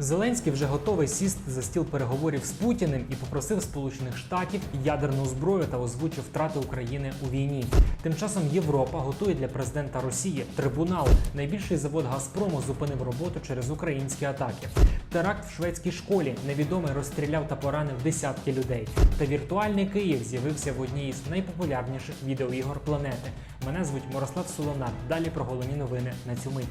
Зеленський вже готовий сісти за стіл переговорів з Путіним і попросив Сполучених Штатів ядерну зброю та озвучив втрати України у війні. Тим часом Європа готує для президента Росії трибунал. Найбільший завод Газпрому зупинив роботу через українські атаки. Теракт в шведській школі невідомий розстріляв та поранив десятки людей. Та віртуальний Київ з'явився в одній із найпопулярніших відеоігор планети. Мене звуть Мирослав Солонар. Далі про головні новини на цю мить.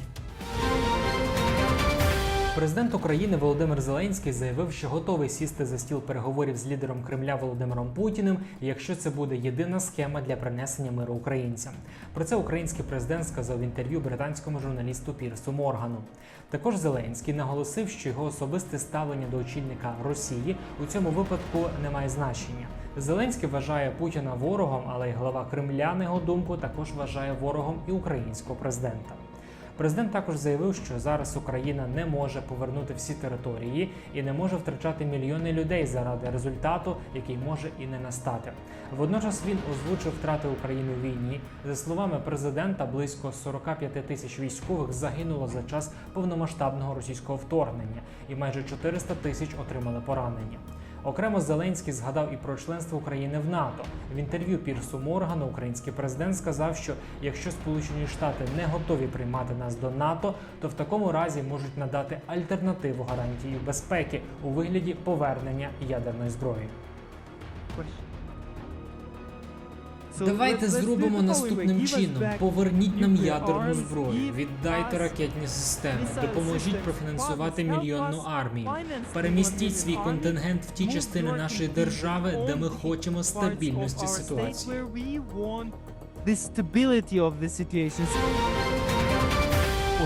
Президент України Володимир Зеленський заявив, що готовий сісти за стіл переговорів з лідером Кремля Володимиром Путіним, якщо це буде єдина схема для принесення миру українцям. Про це український президент сказав в інтерв'ю британському журналісту Пірсу Моргану. Також Зеленський наголосив, що його особисте ставлення до очільника Росії у цьому випадку не має значення. Зеленський вважає Путіна ворогом, але й глава Кремля, на його думку, також вважає ворогом і українського президента. Президент також заявив, що зараз Україна не може повернути всі території і не може втрачати мільйони людей заради результату, який може і не настати. Водночас він озвучив втрати України у війні. За словами президента, близько 45 тисяч військових загинуло за час повномасштабного російського вторгнення, і майже 400 тисяч отримали поранення. Окремо Зеленський згадав і про членство України в НАТО. В інтерв'ю Пірсу Моргану український президент сказав, що якщо Сполучені Штати не готові приймати нас до НАТО, то в такому разі можуть надати альтернативу гарантії безпеки у вигляді повернення ядерної зброї. Давайте зробимо наступним чином: поверніть нам ядерну зброю, віддайте ракетні системи, допоможіть профінансувати мільйонну армію, перемістіть свій контингент в ті частини нашої держави, де ми хочемо стабільності ситуації. The stability of the situation.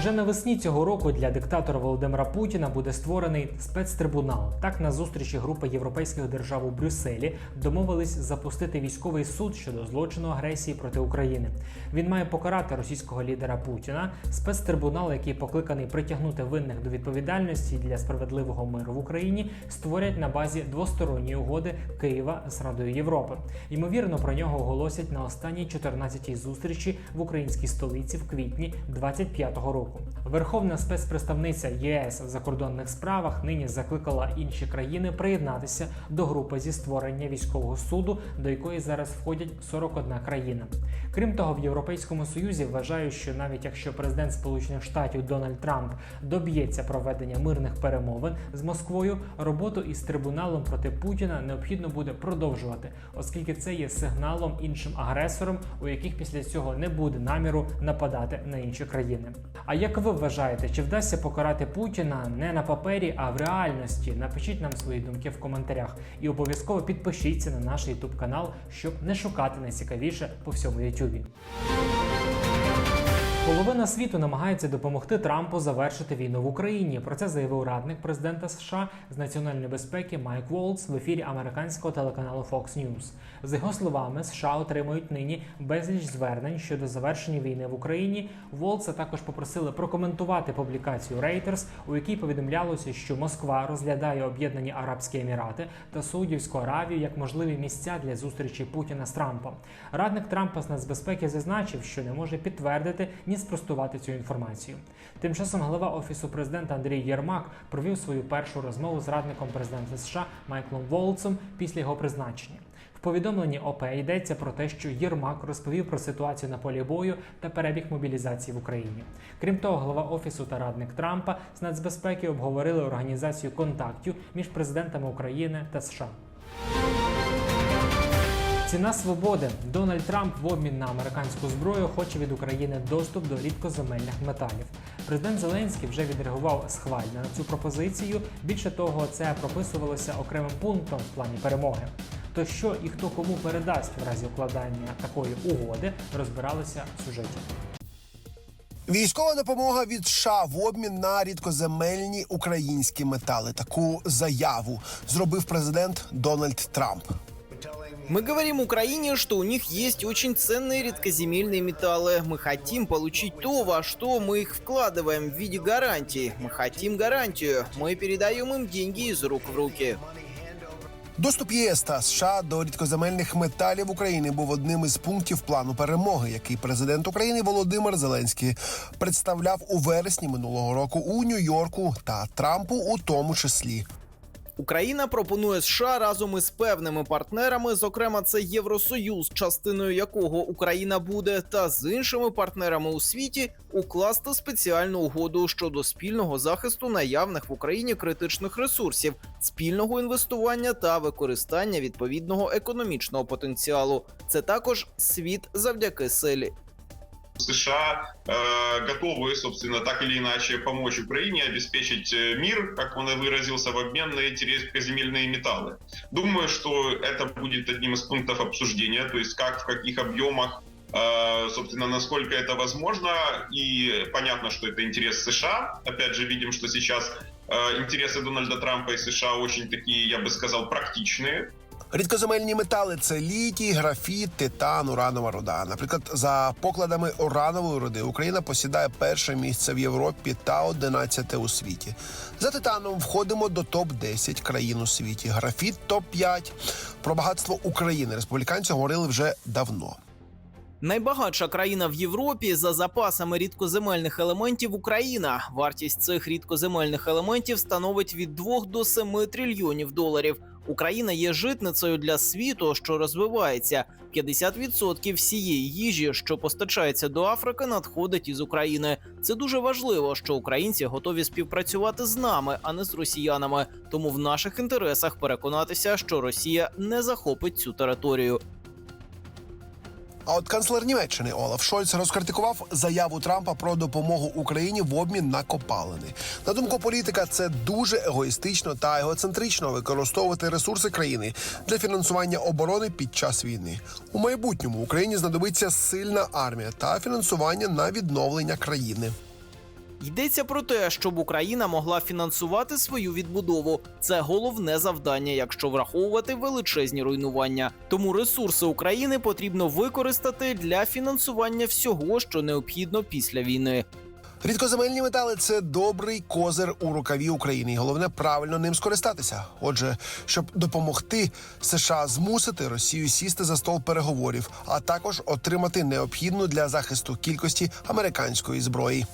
Уже навесні цього року для диктатора Володимира Путіна буде створений спецтрибунал. Так на зустрічі групи європейських держав у Брюсселі домовились запустити військовий суд щодо злочину агресії проти України. Він має покарати російського лідера Путіна. Спецтрибунал, який покликаний притягнути винних до відповідальності для справедливого миру в Україні, створять на базі двосторонньої угоди Києва з Радою Європи. Ймовірно, про нього оголосять на останній 14-й зустрічі в українській столиці в квітні 25-го року. Верховна спецпредставниця ЄС в закордонних справах нині закликала інші країни приєднатися до групи зі створення військового суду, до якої зараз входять 41 країна. Крім того, в Європейському Союзі вважають, що навіть якщо президент Сполучених Штатів Дональд Трамп доб'ється проведення мирних перемовин з Москвою, роботу із трибуналом проти Путіна необхідно буде продовжувати, оскільки це є сигналом іншим агресорам, у яких після цього не буде наміру нападати на інші країни. А як ви вважаєте, чи вдасться покарати Путіна не на папері, а в реальності? Напишіть нам свої думки в коментарях і обов'язково підпишіться на наш YouTube канал, щоб не шукати найцікавіше по всьому YouTube. Половина світу намагається допомогти Трампу завершити війну в Україні. Про це заявив радник президента США з національної безпеки Майк Волц в ефірі американського телеканалу Fox News. За його словами, США отримують нині безліч звернень щодо завершення війни в Україні. Волца також попросили прокоментувати публікацію Reuters, у якій повідомлялося, що Москва розглядає об'єднані Арабські Емірати та Саудівську Аравію як можливі місця для зустрічі Путіна з Трампом. Радник Трампа з нацбезпеки зазначив, що не може підтвердити ні спростувати цю інформацію. Тим часом глава офісу президента Андрій Єрмак провів свою першу розмову з радником президента США Майклом Волцем після його призначення. Повідомленні ОП йдеться про те, що Єрмак розповів про ситуацію на полі бою та перебіг мобілізації в Україні. Крім того, глава офісу та радник Трампа з нацбезпеки обговорили організацію контактів між президентами України та США. Ціна свободи. Дональд Трамп в обмін на американську зброю хоче від України доступ до рідкоземельних металів. Президент Зеленський вже відреагував схвально на цю пропозицію. Більше того, це прописувалося окремим пунктом в плані перемоги. То що і хто кому передасть в разі укладання такої угоди, розбиралися в сюжеті. Військова допомога від США в обмін на рідкоземельні українські метали. Таку заяву зробив президент Дональд Трамп. Мы говорим Украине, что у них есть очень ценные редкоземельные металлы. Мы хотим получить то, во что мы их вкладываем в виде гарантии. Мы хотим гарантию. Мы передаем им деньги из рук в руки. Доступ ЄС та США до рідкоземельних металів України був одним із пунктів плану перемоги, який президент України Володимир Зеленський представляв у вересні минулого року у Нью-Йорку та Трампу у тому числі. Україна пропонує США разом із певними партнерами, зокрема, це Євросоюз, частиною якого Україна буде, та з іншими партнерами у світі укласти спеціальну угоду щодо спільного захисту наявних в Україні критичних ресурсів, спільного інвестування та використання відповідного економічного потенціалу. Це також світ завдяки силі. США э, готовы, собственно, так или иначе помочь Украине обеспечить э, мир, как он и выразился, в обмен на эти редкоземельные металлы. Думаю, что это будет одним из пунктов обсуждения, то есть как, в каких объемах, э, собственно, насколько это возможно. И понятно, что это интерес США. Опять же, видим, что сейчас интересы Дональда Трампа и США очень такие, я бы сказал, практичные. Рідкоземельні метали це літій, графіт, титан, уранова руда. Наприклад, за покладами уранової руди Україна посідає перше місце в Європі та 11 у світі. За титаном входимо до топ 10 країн у світі. Графіт топ 5 Про багатство України республіканці говорили вже давно. Найбагатша країна в Європі за запасами рідкоземельних елементів Україна. Вартість цих рідкоземельних елементів становить від 2 до 7 трильйонів доларів. Україна є житницею для світу, що розвивається. 50% всієї їжі, що постачається до Африки, надходить із України. Це дуже важливо, що українці готові співпрацювати з нами, а не з росіянами. Тому в наших інтересах переконатися, що Росія не захопить цю територію. А от канцлер Німеччини Олаф Шольц розкритикував заяву Трампа про допомогу Україні в обмін на копалини. На думку політика, це дуже егоїстично та егоцентрично використовувати ресурси країни для фінансування оборони під час війни. У майбутньому Україні знадобиться сильна армія та фінансування на відновлення країни. Йдеться про те, щоб Україна могла фінансувати свою відбудову. Це головне завдання, якщо враховувати величезні руйнування. Тому ресурси України потрібно використати для фінансування всього, що необхідно після війни. Рідкоземельні метали це добрий козир у рукаві України. І головне правильно ним скористатися. Отже, щоб допомогти США змусити Росію сісти за стол переговорів, а також отримати необхідну для захисту кількості американської зброї.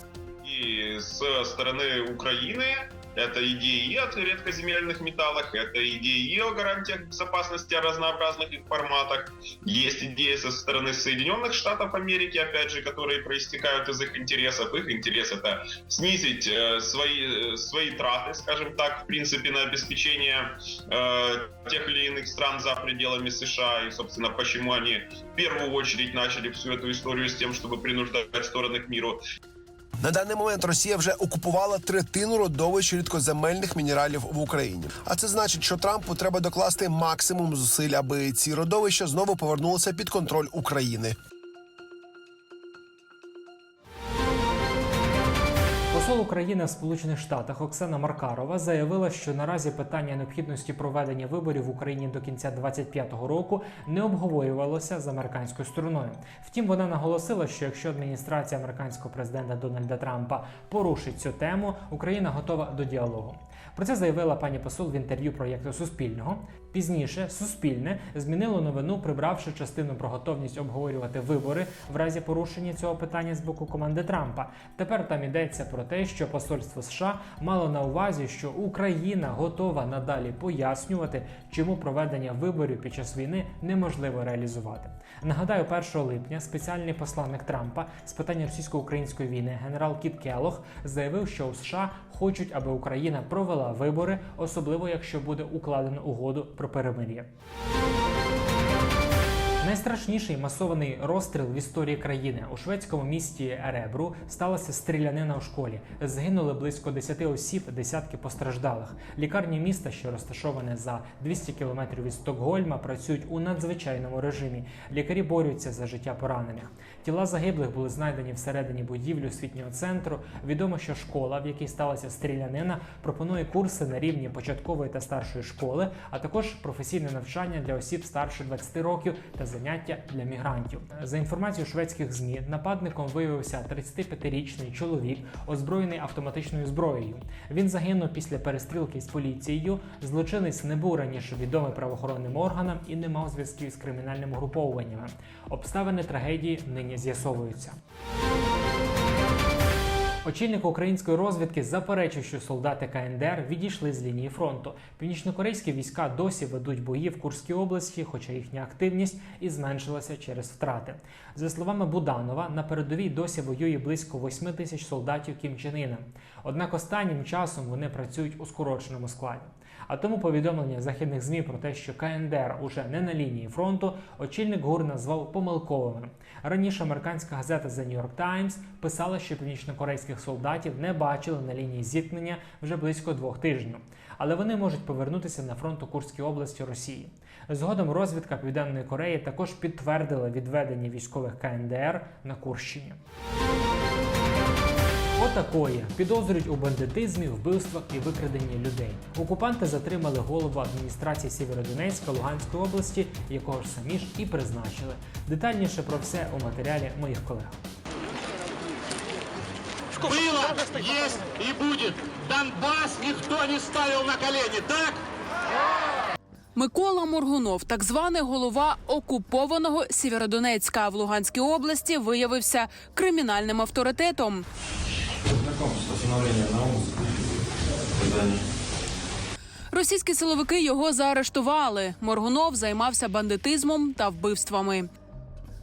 С стороны Украины это идеи и о редкоземельных металлах, это идеи и о гарантиях безопасности о разнообразных их форматах. Есть идеи со стороны Соединенных Штатов Америки, опять же, которые проистекают из их интересов. Их интерес это снизить э, свои, э, свои траты, скажем так, в принципе, на обеспечение э, тех или иных стран за пределами США. И, собственно, почему они в первую очередь начали всю эту историю с тем, чтобы принуждать стороны к миру. На даний момент Росія вже окупувала третину родовищ рідкоземельних мінералів в Україні. А це значить, що Трампу треба докласти максимум зусиль, аби ці родовища знову повернулися під контроль України. Посол України в Сполучених Штатах Оксана Маркарова заявила, що наразі питання необхідності проведення виборів в Україні до кінця 2025 року не обговорювалося з американською стороною. Втім, вона наголосила, що якщо адміністрація американського президента Дональда Трампа порушить цю тему, Україна готова до діалогу. Про це заявила пані посол в інтерв'ю проєкту Суспільного. Пізніше Суспільне змінило новину, прибравши частину про готовність обговорювати вибори в разі порушення цього питання з боку команди Трампа. Тепер там йдеться про те, що посольство США мало на увазі, що Україна готова надалі пояснювати, чому проведення виборів під час війни неможливо реалізувати. Нагадаю, 1 липня спеціальний посланник Трампа з питань російсько-української війни генерал Кіт Келох заявив, що у США хочуть, аби Україна провела вибори, особливо якщо буде укладено угоду про перемир'я. Найстрашніший масований розстріл в історії країни у шведському місті Ребру сталася стрілянина у школі. Загинули близько 10 осіб, десятки постраждалих. Лікарні міста, що розташоване за 200 кілометрів від Стокгольма, працюють у надзвичайному режимі. Лікарі борються за життя поранених. Тіла загиблих були знайдені всередині будівлі освітнього центру. Відомо, що школа, в якій сталася стрілянина, пропонує курси на рівні початкової та старшої школи, а також професійне навчання для осіб старше 20 років та заняття для мігрантів. За інформацією шведських змі, нападником виявився 35-річний чоловік, озброєний автоматичною зброєю. Він загинув після перестрілки з поліцією. Злочинець не був раніше відомий правоохоронним органам і не мав зв'язків з кримінальними груповуваннями. Обставини трагедії нині з'ясовуються. Очільник української розвідки заперечив, що солдати КНДР відійшли з лінії фронту. Північнокорейські війська досі ведуть бої в Курській області, хоча їхня активність і зменшилася через втрати. За словами Буданова, на передовій досі воює близько 8 тисяч солдатів Кім Чен Іна. Однак останнім часом вони працюють у скороченому складі. А тому повідомлення західних змі про те, що КНДР уже не на лінії фронту, очільник ГУР назвав помилковими. Раніше американська газета The New York Times писала, що північнокорейських солдатів не бачили на лінії зіткнення вже близько двох тижнів, але вони можуть повернутися на фронт у Курській області Росії. Згодом розвідка Південної Кореї також підтвердила відведення військових КНДР на Курщині. Отакої підозрюють у бандитизмі, вбивствах і викраденні людей. Окупанти затримали голову адміністрації Сєвєродонецька Луганської області, якого ж самі ж і призначили. Детальніше про все у матеріалі моїх колег. Было, есть и будет. Донбасс никто не ставил на колени, так? Микола Моргунов, так званий голова окупованого Сєвєродонецька в Луганській області, виявився кримінальним авторитетом. Російські силовики його заарештували. Моргунов займався бандитизмом та вбивствами.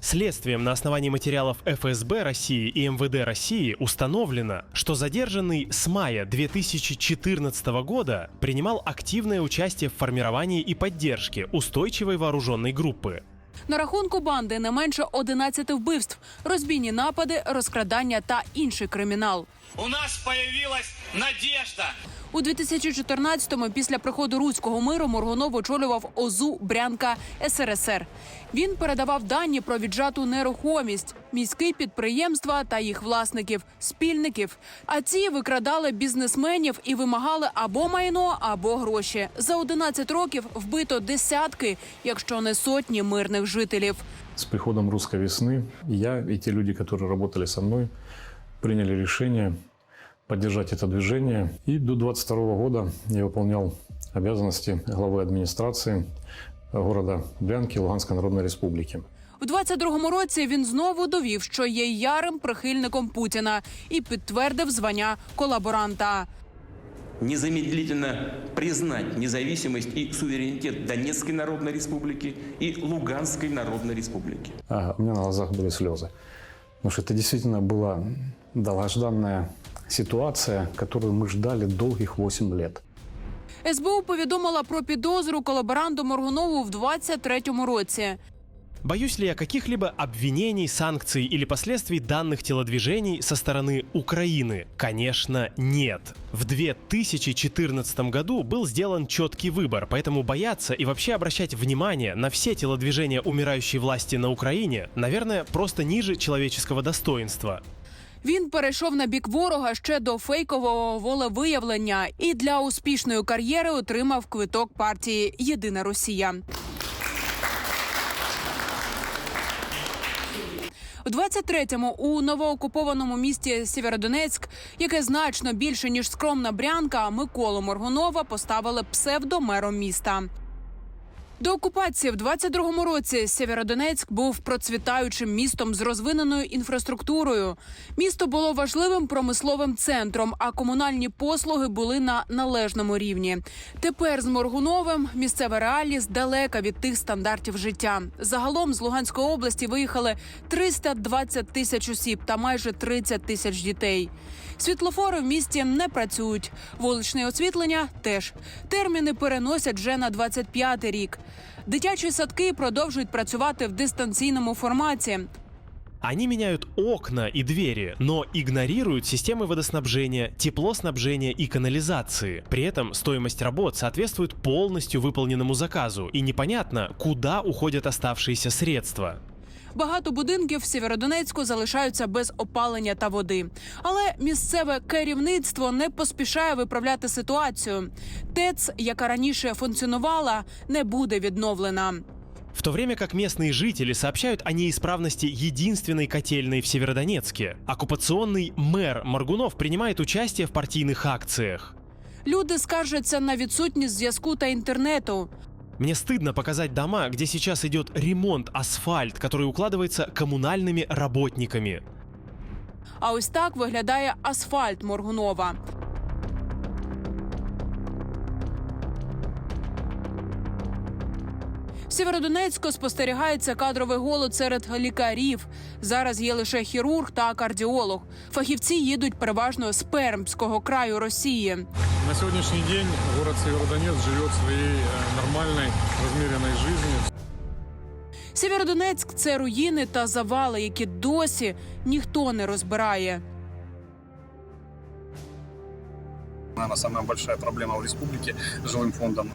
Следствием на основании материалов ФСБ России и МВД России установлено, что задержанный с мая 2014 года принимал активное участие в формировании и поддержке устойчивой вооруженной группы. На рахунку банди не менше 11 вбивств, розбійні напади, розкрадання та інший кримінал. У нас появилась надежда. У 2014-му, після приходу руського миру, Моргунов очолював ОЗУ Брянка СРСР. Він передавав дані про віджату нерухомість, міські підприємства та їх власників, спільників. А ці викрадали бізнесменів і вимагали або майно, або гроші. За 11 років вбито десятки, якщо не сотні мирних жителів. С приходом русской весны я и те люди, которые работали со мной, приняли решение поддержать это движение. И до 22 года я выполнял обязанности главы администрации города Брянки Луганской Народной Республики. У 22-му році він знову довів, що є ярим прихильником Путіна і підтвердив звання колаборанта. незамедлительно признать независимость и суверенитет Донецкой Народной Республики и Луганской Народной Республики. А у меня на глазах были слезы. Потому что это действительно была долгожданная ситуация, которую мы ждали долгих 8 лет. СБУ повідомила про підозру колаборанту Моргунову в 23-му році. Боюсь ли я каких-либо обвинений, санкций или последствий данных телодвижений со стороны Украины? Конечно, нет. В 2014 году был сделан четкий выбор, поэтому бояться и вообще обращать внимание на все телодвижения умирающей власти на Украине, наверное, просто ниже человеческого достоинства. Він перейшов на бік ворога ще до фейкового волевиявлення і для успішної кар'єри отримав квиток партії Єдина Росія. У 23-му у новоокупованому місті Сєвєродонецьк, яке значно більше ніж скромна брянка, Миколу Моргунова поставили псевдомером міста. До окупації в 22-му році Сєвєродонецьк був процвітаючим містом з розвиненою інфраструктурою. Місто було важливим промисловим центром, а комунальні послуги були на належному рівні. Тепер з Моргуновим місцева реальність далека від тих стандартів життя. Загалом з Луганської області виїхали 320 тисяч осіб та майже 30 тисяч дітей. Світлофори в місті не працюють. Вуличне освітлення теж терміни переносять вже на 25-й рік. Дитячі садки продовжують працювати в дистанційному форматі. Они меняют окна и двери, но игнорируют системы водоснабжения, теплоснабжения и канализации. При этом стоимость работ соответствует полностью выполненному заказу, и непонятно, куда уходят оставшиеся средства. Багато будинків в Сєвєродонецьку залишаються без опалення та води. Але місцеве керівництво не поспішає виправляти ситуацію. ТЕЦ, яка раніше функціонувала, не буде відновлена. В то время как местные жители сообщают о неисправности единственной котельной в Северодонецке. Оккупационный мэр Маргунов принимает участие в партийных акциях. Люди скаржаться на відсутність зв'язку та інтернету. Мне стыдно показать дома, где сейчас идет ремонт асфальт, который укладывается коммунальными работниками. А ось так виглядає асфальт Моргунова. Сєвєродонецьку спостерігається кадровий голод серед лікарів. Зараз є лише хірург та кардіолог. Фахівці їдуть переважно з Пермського краю Росії. На сегодняшний день город Северодонецк живет своей э, нормальной, размеренной жизнью. Сєвєродонецьк це руїни та завали, які досі ніхто не розбирає. Наверное, самая большая проблема в республике с жилым фондом.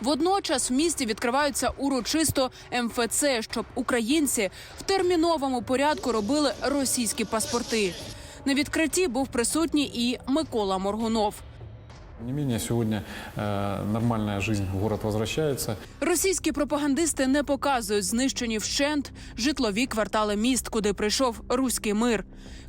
Водночас в місті відкриваються урочисто МФЦ, щоб українці в терміновому порядку робили російські паспорти. На відкритті був присутній і Микола Моргунов. Не менее, сегодня э, нормальная жизнь в город возвращается. Російські пропагандисти не показують знищені вщент житлові квартали міст, куди прийшов руський мир.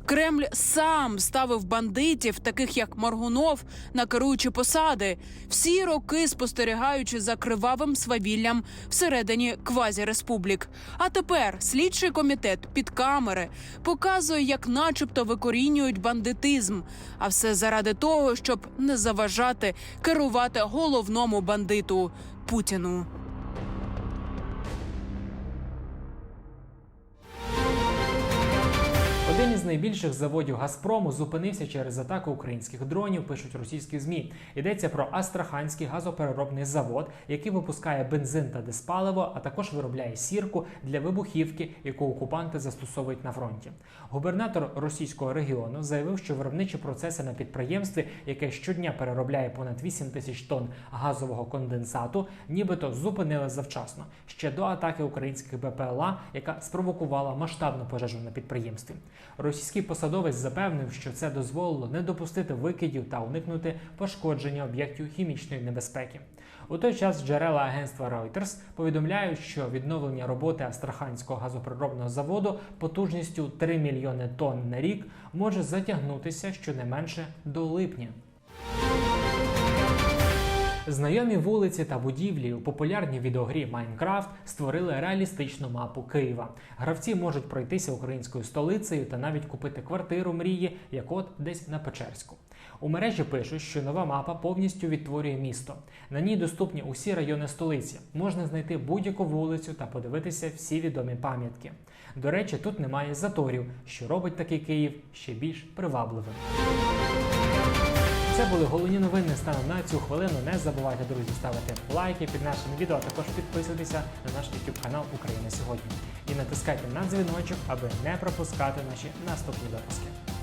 Кремль сам ставив бандитів, таких як Моргунов, на керуючі посади, всі роки спостерігаючи за кривавим свавіллям всередині квазіреспублік. А тепер слідчий комітет під камери показує, як, начебто, викорінюють бандитизм. А все заради того, щоб не заважати керувати головному бандиту Путіну. Один із найбільших заводів Газпрому зупинився через атаку українських дронів, пишуть російські змі. Йдеться про Астраханський газопереробний завод, який випускає бензин та диспаливо, а також виробляє сірку для вибухівки, яку окупанти застосовують на фронті. Губернатор російського регіону заявив, що виробничі процеси на підприємстві, яке щодня переробляє понад 8 тисяч тонн газового конденсату, нібито зупинили завчасно ще до атаки українських БПЛА, яка спровокувала масштабну пожежу на підприємстві. Російський посадовець запевнив, що це дозволило не допустити викидів та уникнути пошкодження об'єктів хімічної небезпеки. У той час джерела агентства Reuters повідомляють, що відновлення роботи Астраханського газопереробного заводу потужністю 3 мільйони тонн на рік може затягнутися щонайменше до липня. Знайомі вулиці та будівлі у популярній відеогрі Майнкрафт створили реалістичну мапу Києва. Гравці можуть пройтися українською столицею та навіть купити квартиру мрії, як от десь на Печерську. У мережі пишуть, що нова мапа повністю відтворює місто. На ній доступні усі райони столиці. Можна знайти будь-яку вулицю та подивитися всі відомі пам'ятки. До речі, тут немає заторів, що робить такий Київ ще більш привабливим. Це були головні новини станом на цю хвилину. Не забувайте, друзі, ставити лайки під нашим відео, а також підписуйтеся на наш YouTube канал Україна сьогодні. І натискайте на дзвіночок, аби не пропускати наші наступні випуски.